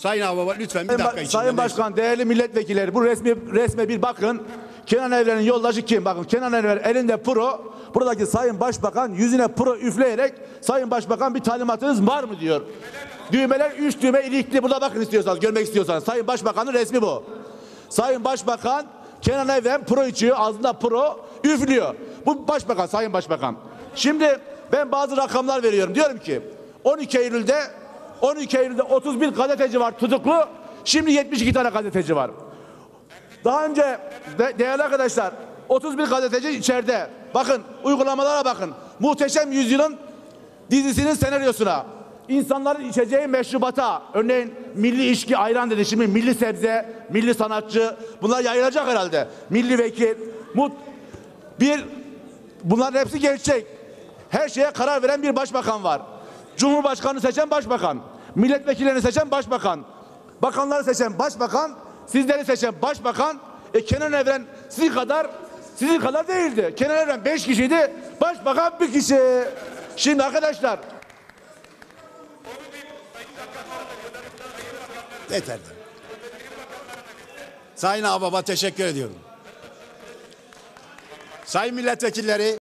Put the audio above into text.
Sayın Ağbaba lütfen bir dakika içinde. Sayın Başkan, değerli milletvekilleri bu resmi resme bir bakın. Kenan Evren'in yoldaşı kim? Bakın Kenan Evren elinde pro. Buradaki Sayın Başbakan yüzüne pro üfleyerek Sayın Başbakan bir talimatınız var mı diyor. Düğmeler üç düğme ilikli. Burada bakın istiyorsanız, görmek istiyorsanız. Sayın Başbakan'ın resmi bu. Sayın Başbakan Kenan Evren pro içiyor, ağzında pro üflüyor. Bu Başbakan, Sayın Başbakan. Şimdi ben bazı rakamlar veriyorum. Diyorum ki 12 Eylül'de 12 Eylül'de 31 gazeteci var tutuklu. Şimdi 72 tane gazeteci var. Daha önce de, değerli arkadaşlar 31 gazeteci içeride. Bakın uygulamalara bakın. Muhteşem Yüzyılın dizisinin senaryosuna. İnsanların içeceği meşrubata. Örneğin milli içki ayran dedi. Şimdi milli sebze, milli sanatçı. Bunlar yayılacak herhalde. Milli vekil. Mut, bir bunların hepsi gerçek. Her şeye karar veren bir başbakan var. Cumhurbaşkanı seçen başbakan. Milletvekillerini seçen başbakan. Bakanları seçen başbakan. Sizleri seçen başbakan. E Kenan Evren sizin kadar sizin kadar değildi. Kenan Evren beş kişiydi. Başbakan bir kişi. Şimdi arkadaşlar Yeter. Sayın Ağbaba teşekkür ediyorum. Sayın milletvekilleri